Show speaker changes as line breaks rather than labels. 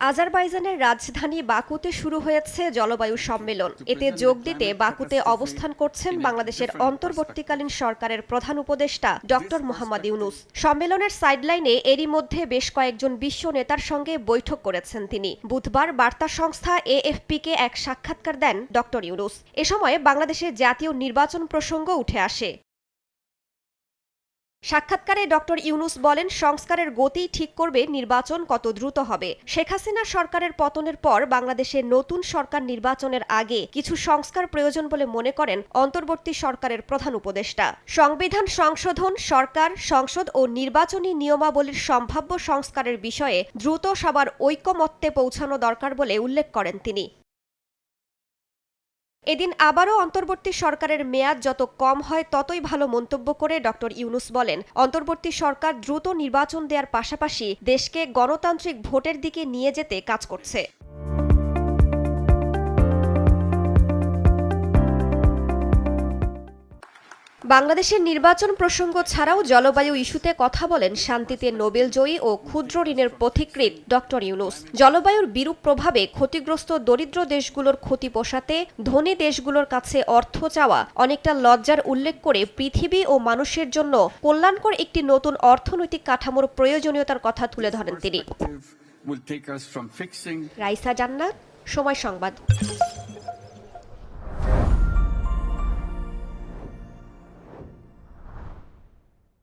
আজারবাইজানের রাজধানী বাকুতে শুরু হয়েছে জলবায়ু সম্মেলন। এতে যোগ দিতে বাকুতে অবস্থান করছেন বাংলাদেশের অন্তর্বর্তীকালীন সরকারের প্রধান উপদেষ্টা ডক্টর মোহাম্মদ ইউনুস। সম্মেলনের সাইডলাইনে এরই মধ্যে বেশ কয়েকজন বিশ্ব নেতার সঙ্গে বৈঠক করেছেন তিনি। বুধবার বার্তা সংস্থা এএফপিকে এক সাক্ষাৎকার দেন ডক্টর ইউনুস। এ সময় বাংলাদেশের জাতীয় নির্বাচন প্রসঙ্গ উঠে আসে। সাক্ষাৎকারে ডক্টর ইউনুস বলেন, সংস্কারের গতি ঠিক করবে, নির্বাচন কত দ্রুত হবে। শেখ হাসিনা সরকারের পতনের পর বাংলাদেশে নতুন সরকার নির্বাচনের আগে কিছু সংস্কার প্রয়োজন বলে মনে করেন অন্তর্বর্তী সরকারের প্রধান উপদেষ্টা। সংবিধান সংশোধন, সরকার, সংসদ ও নির্বাচনী নিয়মাবলীর সম্ভাব্য সংস্কারের বিষয়ে দ্রুত সবার ঐকমত্যে পৌঁছানো দরকার বলে উল্লেখ করেন তিনি। এদিন আবারও অন্তর্বর্তী সরকারের মেয়াদ যত কম হয়, ততই ভালো মন্তব্য করে ড ইউনুস বলেন। অন্তর্বর্তী সরকার দ্রুত নির্বাচন দেওয়ার পাশাপাশি দেশকে গণতান্ত্রিক ভোটের দিকে নিয়ে যেতে কাজ করছে। বাংলাদেশের নির্বাচন প্রসঙ্গ ছাড়াও জলবায়ু ইস্যুতে কথা বলেন শান্তিতে নোবেল জয়ী ও ক্ষুদ্র ঋণের পথিকৃৎ ডক্টর ইউনুস। জলবায়ুর বিরূপ প্রভাবে ক্ষতিগ্রস্ত দরিদ্র দেশগুলোর ক্ষতি পোষাতে ধনী দেশগুলোর কাছে অর্থ চাওয়া অনেকটা লজ্জার উল্লেখ করে পৃথিবী ও মানুষের জন্য কল্যাণকর একটি নতুন অর্থনৈতিক কাঠামোর প্রয়োজনীয়তার কথা তুলে ধরেন তিনি। রাইসা জান্নাত সময় সংবাদ।